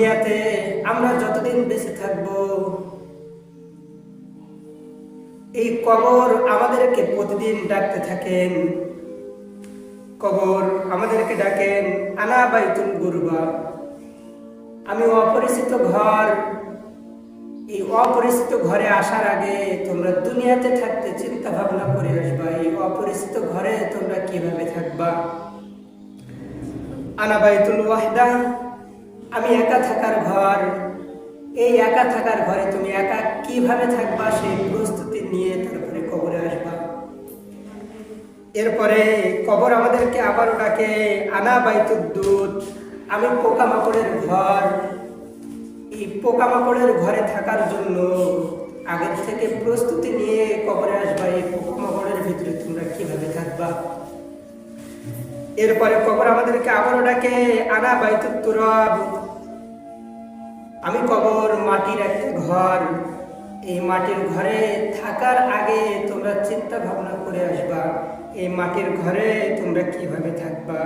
দুনিয়াতে আমরা যতদিন বেঁচে থাকব, এই কবর আমাদেরকে প্রতিদিন ডাকতে থাকেন। কবর আমাদেরকে ডাকেন আনা বাইতুল গুরবা। আমি অপরিচিত ঘর। এই অপরিচিত ঘরে আসার আগে তোমরা দুনিয়াতে থাকতে চিন্তা ভাবনা করে আসবা, এই অপরিচিত ঘরে তোমরা কীভাবে থাকবা? আনা বাইতুল ওয়াহদা। আমি একা থাকার ঘর। এই একা থাকার ঘরে তুমি একা কীভাবে থাকবা সেই প্রস্তুতি নিয়ে তারপরে কবরে আসবা। এরপরে কবর আমাদেরকে আবার ওটাকে আনা বাইতুল দুধ, আমি পোকামাকড়ের ঘর। এই পোকামাকড়ের ঘরে থাকার জন্য আগের থেকে প্রস্তুতি নিয়ে কবরে আসবা। এই পোকামাকড়ের ভিতরে তোমরা কীভাবে থাকবা? এরপরে কবর আমাদেরকে আবারও ডাকে, আনা বাইতুল তুরব। আমি কবর মাটির একটা ঘর। এই মাটির ঘরে থাকার আগে তোমরা চিন্তা ভাবনা করে আসবা, এই মাটির ঘরে তোমরা কীভাবে থাকবা?